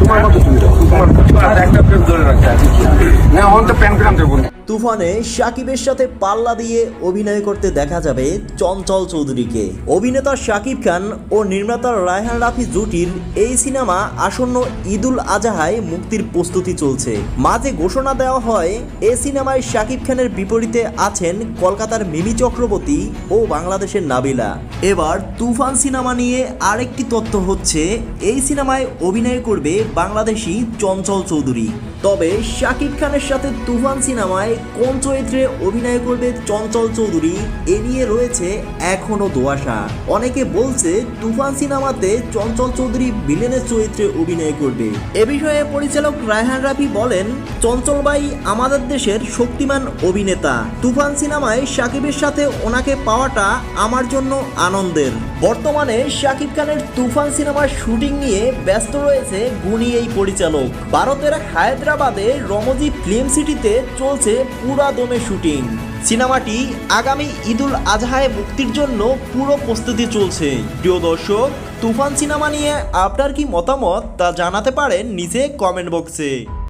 তোমার মতো তোমার একটা তুফানে শাকিবের সাথে পাল্লা দিয়ে অভিনয় করতে দেখা যাবে চঞ্চল চৌধুরীকে। অভিনেতা শাকিব খান ও নির্মাতা রায়হান রাফি জুটির এই সিনেমা আসন্ন ঈদুল আজহায় মুক্তির প্রস্তুতি চলছে। মাঝে ঘোষণা দেওয়া হয় এই সিনেমায় শাকিব খানের বিপরীতে আছেন কলকাতার মিমি চক্রবর্তী ও বাংলাদেশের নাবিলা। এবার তুফান সিনেমা নিয়ে আরেকটি তথ্য হচ্ছে, এই সিনেমায় অভিনয় করবে বাংলাদেশি চঞ্চল চৌধুরী। তবে শাকিব খানের সাথে তুফান সিনেমায় কোন চরিত্রে অভিনয় করবে চঞ্চল চৌধুরী, এ নিয়ে রয়েছে এখনও দোয়াশা। অনেকে বলছে তুফান সিনেমাতে চঞ্চল চৌধুরী ভিলেনের চরিত্রে অভিনয় করবে। এ বিষয়ে পরিচালক রায়হান রাফি বলেন, চঞ্চল ভাই আমাদের দেশের শক্তিমান অভিনেতা। তুফান সিনেমায় শাকিবের সাথে ওনাকে পাওয়াটা আমার জন্য আনন্দের। বর্তমানে শাকিব খানের তুফান সিনেমার শুটিং নিয়ে ব্যস্ত রয়েছে গুণী এই পরিচালক। ভারতের হায়দ্রাবাদে রমজি ফিল্ম সিটিতে চলছে পুরা দমে শুটিং। সিনেমাটি আগামী ঈদুল আজহায় মুক্তির জন্য পুরো প্রস্তুতি চলছে। প্রিয় দর্শক, তুফান সিনেমা নিয়ে আপনার কি মতামত তা জানাতে পারেন নিচে কমেন্ট বক্সে